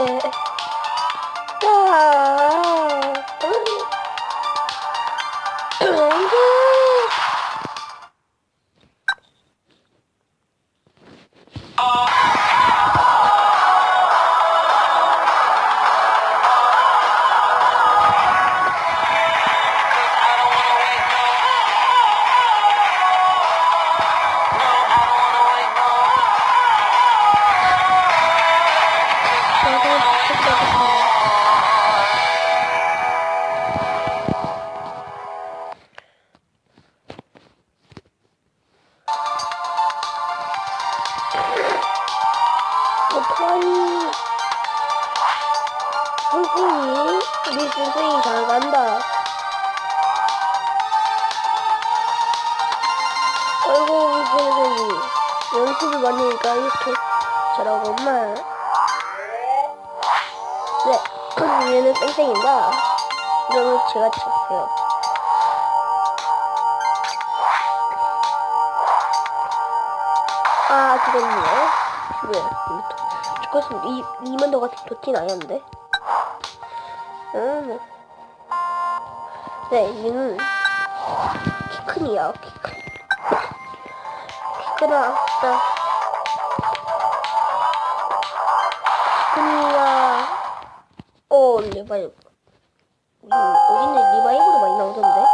Yeah. 어떡하니? 선생님, 우리 선생님 잘 간다. 아이고, 우리 선생님. 연습을 많이 하니까 이렇게 잘하구만. 네, 얘는 땡땡이다. 이러면 제가 쳤어요. 아, 그렇네요. 왜? 조카스 이 이만 더 같은 도티는 아니었는데. 음. 네, 얘는 키큰이야, 키큰. 키큰아, 나. 키큰이야. 어, 리바이브. 음, 여기는 리바이브로 많이 나오던데.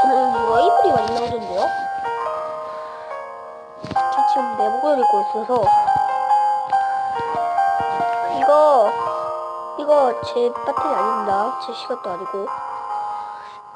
저는 리바이브리 많이 나오던데요. 저 지금 내복을 입고 있어서 이거 제 배터리 아닙니다. 제 시간도 아니고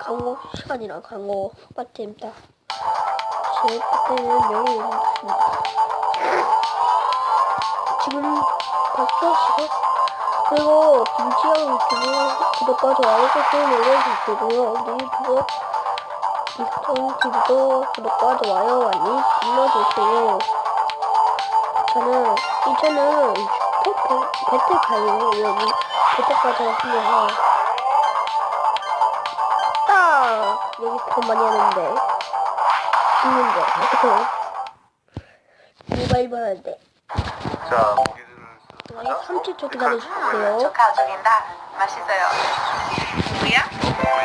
광고 시간이랑 광고 배터리입니다. 제 배터리는 명예 있습니다. 지금 박수하시고 그리고 김치영 유튜브 구독과 좋아요 꼭 눌러주시고요. 우리 유튜브 이스톤 TV도 구독과 좋아요 많이 눌러주세요. 저는 이제는 배틀 가요 여기 배틀까지 하면서 딱 여기 돈 많이 하는데 있는데 모바일 하는데 자, 고기들을 아니 30초 기다려주세요. 저 가족인다. 맛있어요.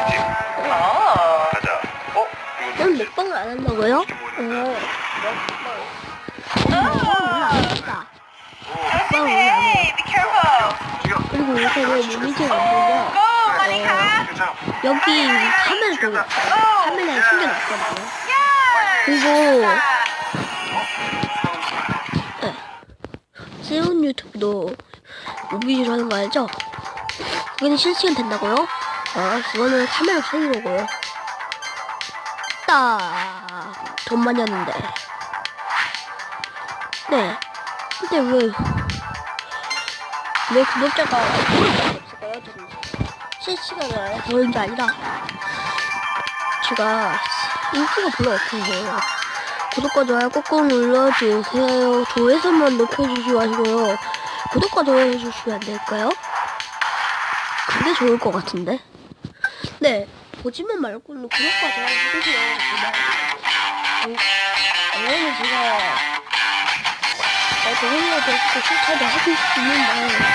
집 어. 가자. 어? 넌 먹방을 안 한다고요? 어. 먹방. 조심해. Be careful. 지금 그리고 요새 왜 모니터가 안 가. 괜찮아. 여기 카메라 보고 카메라에 숨겨놨거든요. 그리고 네. 새로운 유튜브도 무비로 하는 거 알죠? 그거는 실시간 된다고요? 아, 그거는 카메라 살리려고요. 딱, 돈 많이 하는데. 네. 근데 왜, 왜 구독자가 없을까요? 저는 실시간을 보는 게 아니라, 제가 인기가 별로 없어요. 구독과 좋아요 꾹꾹 눌러주세요. 조회수만 높여주지 마시고요. 구독과 좋아요 해주시면 안 될까요? 그게 좋을 것 같은데. 네. 보지만 말고는 구독과 좋아요 해주세요. 그러면 제가 어, 동영상 배우고 실차도 하고 싶은데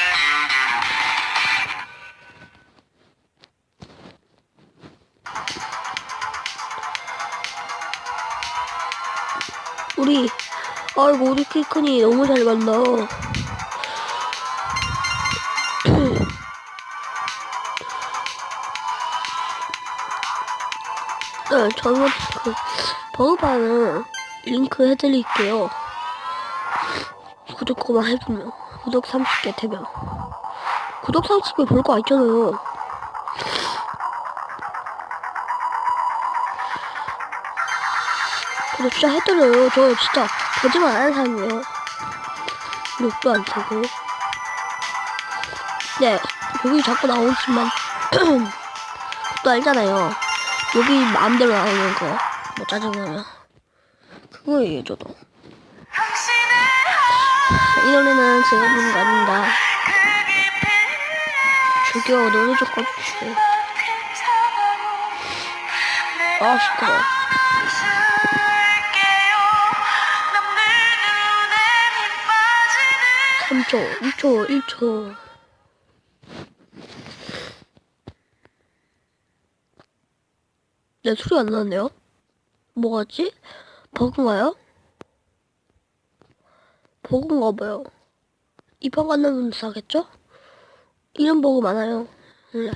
아이고 우리 키큰이 너무 잘 간다. 네, 저는 그 버그바는 링크 해드릴게요. 구독 그만 해주면 구독 30개 되면 구독 30개 볼거 있잖아요. 구독 진짜 해드려요. 저 진짜 거짓말 안 하는 사람이에요. 욕도 안 쓰고. 네, 여기 자꾸 나오지만 또 알잖아요. 여기 마음대로 나오는 거. 뭐 짜증나면. 그거예요, 저도. 이 노래는 제가 부른 거 아닙니다. 저기요 노래 좀 꺼주세요 아 시끄러워 3초 2초 1초 내 소리 안 나네요? 뭐가지? 버그인가요? 버그인가 봐요. 이판 갖는 분도 사겠죠? 이런 버그 많아요. 원래.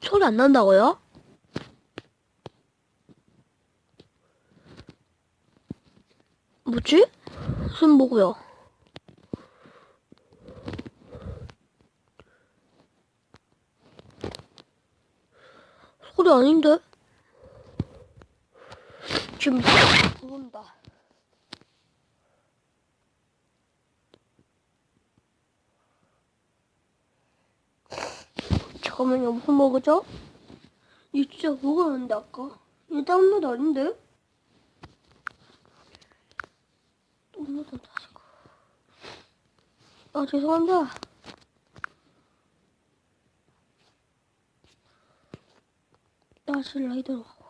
소리 안 난다고요? 뭐지? 무슨 버그야? 소리 아닌데? 지금 부른다. 잠깐만요, 무슨 먹으죠? 이 진짜 먹었는데 아까? 이 다운로드 아닌데? 다운로드 다시 가. 아 죄송합니다. 다시 라이더로 가고.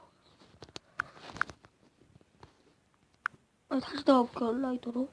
아 다시 들어가볼게요 라이더로.